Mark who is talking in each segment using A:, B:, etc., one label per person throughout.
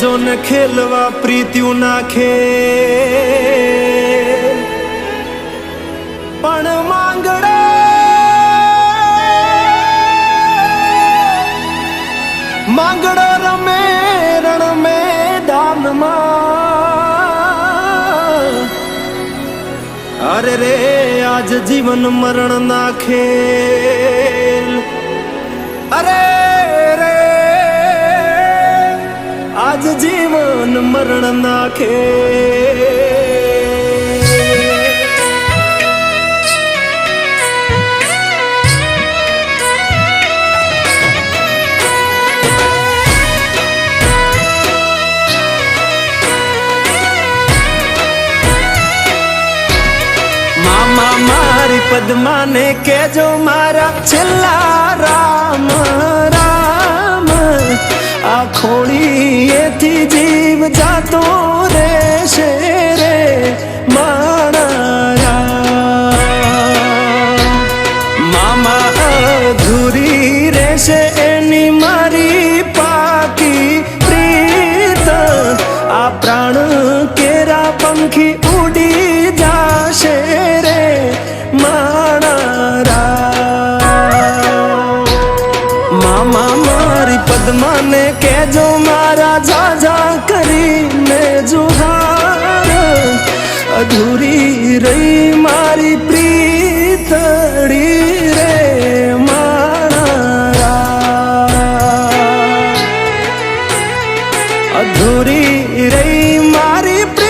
A: John ખેલવા પ્રીત્યુ નાખે પણ માંગડે માંગડો રમે રણ મેદાનમાં અરે રે, આજ જીવન મરણ નાખે. જીવન મરણ નાખે. મારી પદ્માને કેજો મારા છેલ્લા રામ રામ. આ ખોળીએથી જીવ અધૂરી રહી મારી પ્રીતડી રે મારા. અધૂરી રહી મારી પ્રીતડી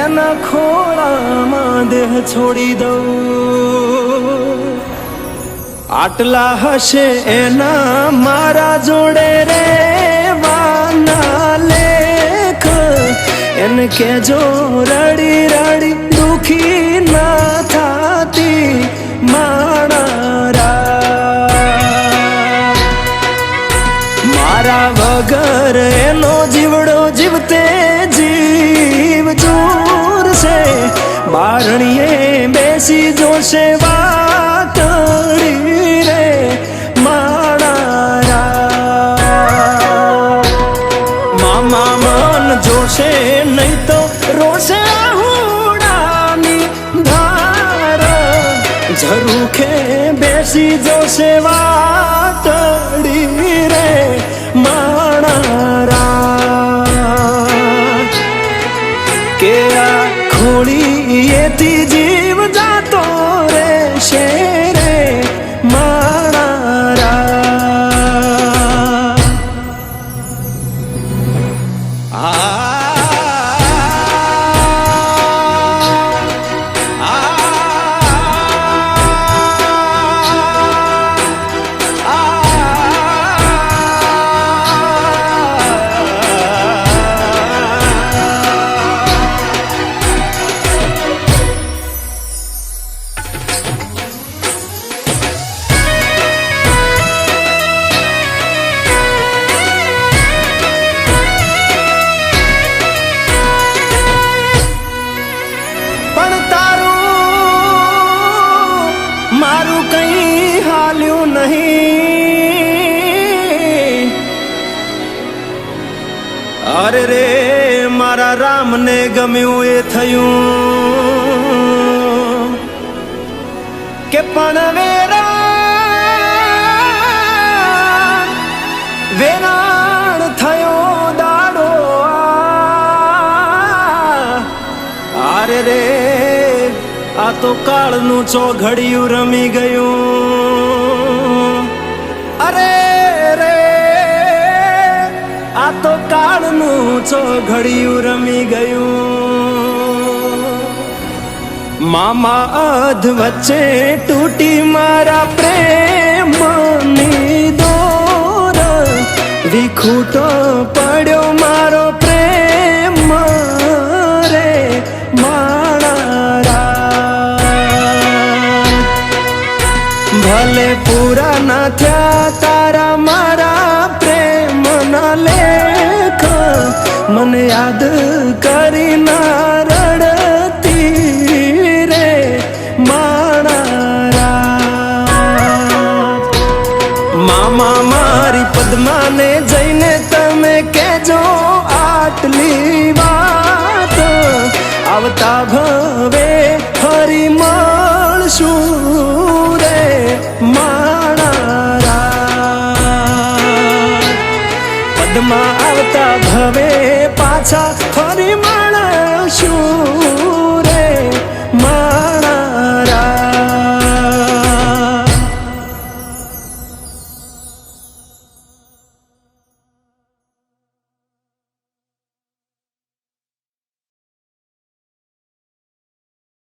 A: એના ખોળામાં દેહ છોડી દઉં. આટલા હશે એના મારા જોડે રે, વાના લેખ. એને કેજો રડી રડી, દુખી ના થાતી માણા મારા વગર એનો જીવડો જીવતે બારણીએ બેસી જોશે વાતડી રે મારા મામા મન જોશે નહીં તો રોશે હુડાની ધાર. ઝરૂખે બેસી જોશે વાતડી મારું કઈ હાલ્યું નહીં. અરે રે, મારા રામને ગમ્યું એ થયું. કે પણ વેરા વેરા તો કાળનું ચોઘડિયું રમી ગયું. અરે રે, આ તો કાળનું ચોઘડિયું રમી ગયું. મામા અધ વચ્ચે તૂટી મારા પ્રેમની દોર. વિખૂટો પડ્યો મારો પ્રેમ ભલે પૂરા ના થયા, તારા મારા પ્રેમ ના લેખ મને યાદ કરી ના રડતી રે માણારા મામા મારી પદ્માને